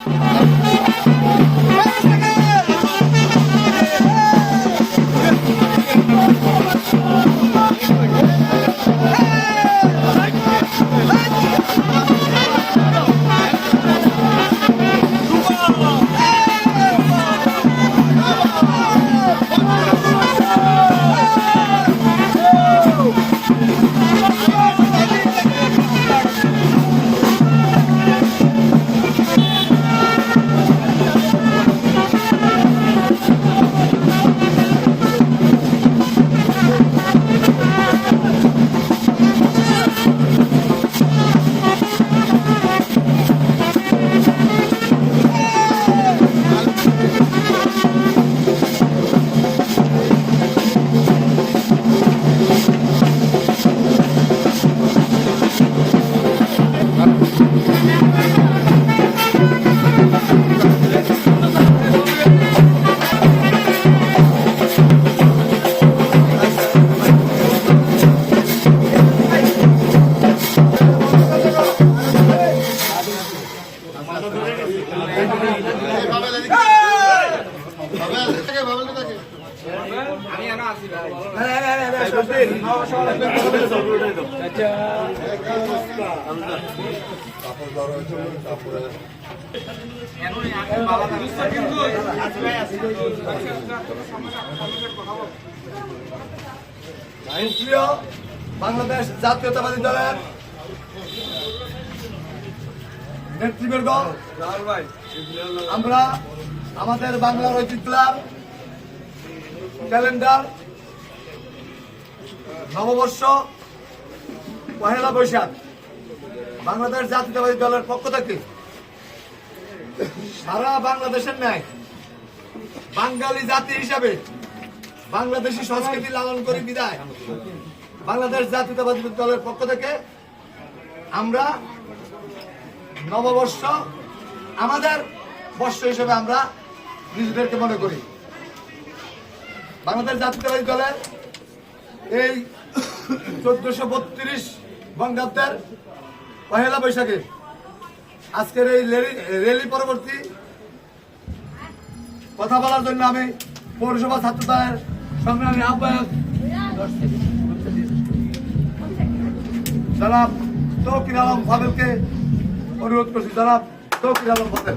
Thank you. Bangladesh জাতীয়তাবাদী দলের নেতৃবৃন্দ আমরা আমাদের বাংলার ঐতিহ্যার ক্যালেন্ডার, নববর্ষ, পহেলা বৈশাখ। বাংলাদেশ জাতীয়তাবাদী দলের পক্ষ থেকে সারা বাংলাদেশের ন্যায় বাঙালি জাতি হিসাবে বাংলাদেশি সংস্কৃতি লালন করি বিদায়। বাংলাদেশ জাতীয়তাবাদী দলের পক্ষ থেকে আমরা নববর্ষ আমাদের বর্ষ হিসেবে আমরা নিজেদেরকে মনে করি। বাংলাদেশ জাতীয়তাবাদী দলের এই চোদ্দশো বত্রিশ বঙ্গাব্দের পহেলা বৈশাখে আজকের এই রেলি- পরবর্তী কথা বলার জন্য আমি পৌরসভা ছাত্র দলের সংগ্রামী আহ্বায়ক জনাব তৌকির আলম ফাদেলকে অনুরোধ করছি। জনাব তৌকির আলম ফাদেল।